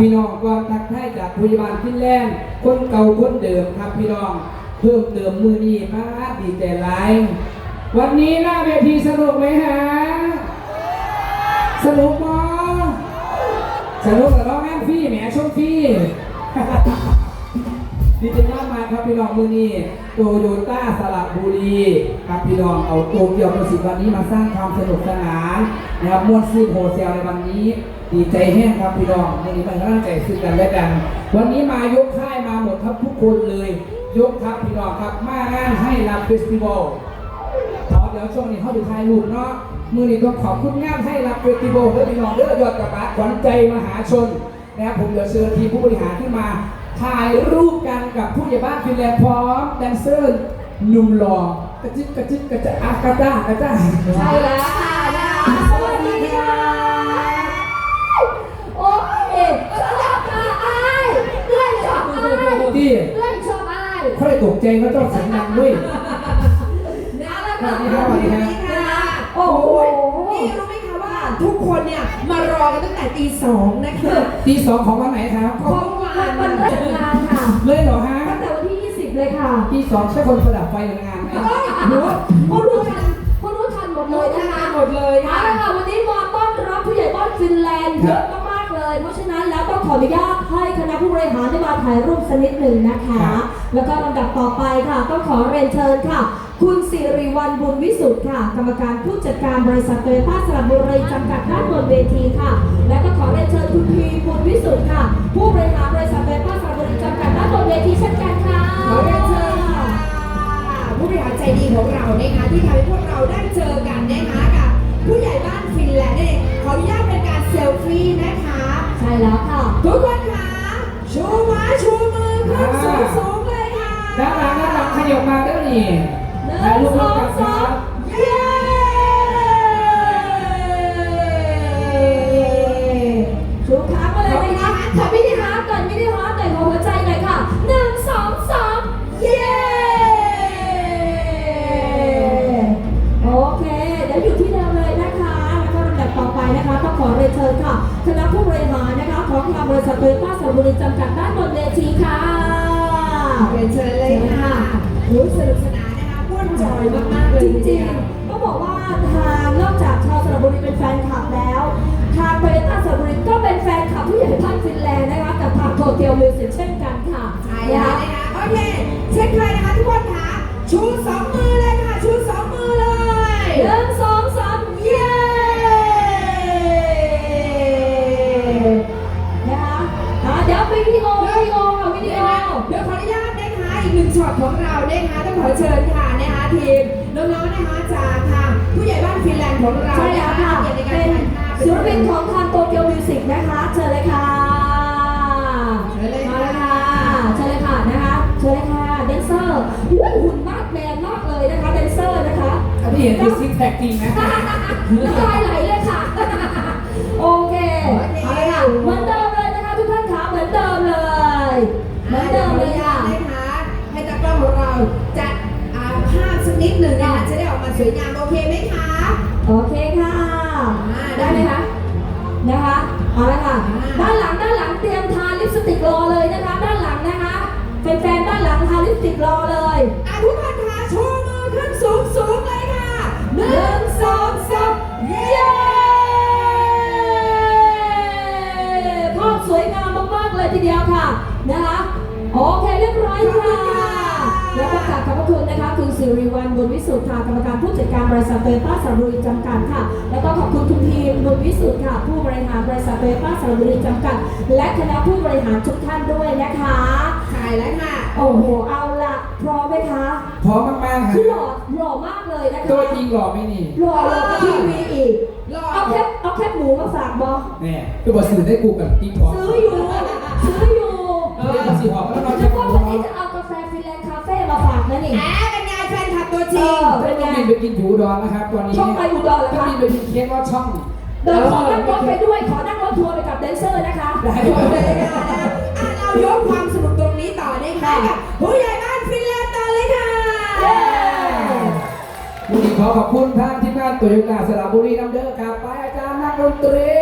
พี่น้องก็ทักทายจากพยาบาลฟินแลนด์คนเก่าคนเดิมครับพี่น้อง เพิ่มเติมมือนี้มาดีใจหลาย วันนี้หน้าเวทีสนุกไหมฮะสนุกมั้สนุกกับร้องงานฟรี่แหมชมฟี่ รี่ดีใจมากมายครับพี่น้องมือนี้โตโยต้าสระบุรีครับพี่น้องเอาโตเกียวประสิทธิ์วันนี้มาสร้างความสนุกสนานนะครับมวลซื่นโฮเซลในวันนี้ดีใจแห้งครับพี่น้องวันนี้มันกำลังใจซึ่งกันและกัน วันนี้มายกค่ายมาหมดครับทุกคนเลย ยกครับพี่น้องครับมางานให้รับเฟสติวัลขอเดี๋ยวช่วงนี้เข้าดูถ่ายรูปเนาะมือนี้ต้องขอบคุณงานให้รับเฟสติวัลเพื่อพี่น้องเด้อยอดกระบะขวัญใจมหาชนนะครับผมเดี๋ยวเชิญทีมผู้บริหารขึ้นมา ถ่ายรูปกันกับผู้ใหญ่บ้านฟินแลนด์พร้อมแดนเซอร์หนุ่มหล่อกระจิ๊บกระจิ๊บกระจะอากระจ้ากระจ้าใช่แล้วค่ะนะคะสวัสดีค่ะ โอ้ยชอบค่ะอายเพื่อนชอบอาดีเพื่อนชอบอายเขาเลยตกใจว่าเจ้าเสียงดังด้วยเอาละค่ะสวัสดีครับสวัสดีครับนะคะโอ้โห นี่รู้ไหมคะว่าทุกคนเนี่ยมารอกันตั้งแต่ตีสองนะคะ ตีสองของวันไหนครับ ของ เลยเหรอฮะตั้งแต่วันที่ 20 เลยค่ะตีสองใช่คนประดับไฟในงานไหมรู้เขารู้ทันเขารู้ทันหมดเลยนะคะหมดเลยเอาค่ะละค่ะวันนี้มาต้อนรับผู้ใหญ่บ้านฟินแลนด์เยอะมากๆเลย เพราะฉะนั้นแล้วต้องขออนุญาตให้คณะผู้บริหารได้มาถ่ายรูปสักนิดหนึ่งนะคะ แล้วก็ลำดับต่อไปค่ะ ต้องขอเรียนเชิญค่ะ คุณสิริวัลบุญวิสุทธ์ค่ะ กรรมการผู้จัดการบริษัทโตโยต้าสระบุรีจำกัดด้านบนเวทีค่ะและก็ข อเรียนเชิญคุณพีบุญวิสุทธ์ค่ะ ผู้บริหารบริษัทโตโยต้าสระบุรีจำกัดด้านบนเวทีเช่นกันค่ะขอเรียนเชิญค่ะผู้บริหารใจดีของเรานะคะที่ทำให้พวกเราได้เจอกันนะคะกับผู้ใหญ่บ้านฟินแลนด์นั่นเองขออนุญาตเป็นการเซลฟี่นะคะ ใช่แล้วค่ะ ทุกคนค่ะชูไม้ชูมือขึ้นสูงๆเลยค่ะด้านหลังด้านหลังขยับมาได้นี่หนึ่ถ่ายงรูปสร่วอมงกันคสรัองบ ของทางบริษัทโตโยต้าสระบุรีจำกัดด้านบนเวทีค่ะเรียนเชิญเลยค่ะโอ้ยสนุกสนานนะคะม่วนจอยมากๆเลยจริงๆต้องบอกว่าทางนอกจากชาวสระบุรีเป็นแฟนคลับแล้ว ทางโตโยต้าสระบุรีก็เป็นแฟนคลับผู้ใหญ่บ้านฟินแลนด์นะคะกับทางโตเกียวมิวสิกเช่นกันค่ะใช่แล้วนะคะโอเคเช็คเลยนะคะทุกคนค่ะชูสองมือ ทีมน้องๆนะคะจากทางผู้ใหญ่บ้านฟินแลนด์ของเราใช่แล้วค่ะ เกียรติในเป็การนถ่ายภาพศิลปินของทางโตเกียวมิวสิกนะคะ เชิญเลยค่ะ เชิญเลยมาค่ะ เลยค่ะ เชิญเลยค่ะนะคะ เชิญเลยค่ะแดนเซอร์อุ้ยหุ่นมากแมนมากเลยนะคะแดนเซอร์นะคะอันนี้เห็นคือซิกแพคจริงนะน้ำลายไหล วยงามโอเคไหมคะโอเคค่ะได้ไหมคะ นะคะเอาละค่ะ ด้านหลังด้านหลังเตรียมทาลิปสติกรอเลยนะคะ ด้านหลังนะคะแฟนๆด้านหลังทาลิปสติกรอเลย อะทุกคนคะ ริวัลบุญวิสุทธิ์ค่ะกรรมการผู้จัดการบริษัทโตโยต้าสระบุรีจำกัดค่ะ แล้วก็ขอบคุณคุณทีมบุญวิสุทธิ์ค่ะ ผู้บริหารบริษัทโตโยต้าสระบุรีจำกัด และคณะผู้บริหารทุกท่านด้วยนะคะใช่แล้วค่ะ โอ้โห เอาละพร้อมไหมคะ พร้อมมากๆครัคือบหล่อหล่อมากเลยนะคะตัวจริงหล่อไหม่นี่หล่อหล่อกว่าทีวีอีก หล่อเอาแคบเอาแคบหมูมาฝากบอเนี่ยคือบอสื่อได้กูกับติ๊กพร้อมซื้ออยู่ แฟนคลับตัวจริงเออเป็นไงไปกินอยู่อุดรนะครับตอนนี้ช่องไปอุดรเหรอก็คะมีไปกินเค้กว่าช่องเดินขอนั่งรถไปด้วย ขอนั่งรถทัวร์ไปกับแดนเซอร์นะคะได้โอเคค่ะอะเรายกความสนุกตรงนี้ต่อนะคะกับผู้ใหญ่บ้านฟินแลนด์ต่อเลยค่ะ เย้วันนี้ขอขอบคุณทางทีมงานโตโยต้าสระบุรีน้ำเด้อครับไปอาจารย์นักดนตรี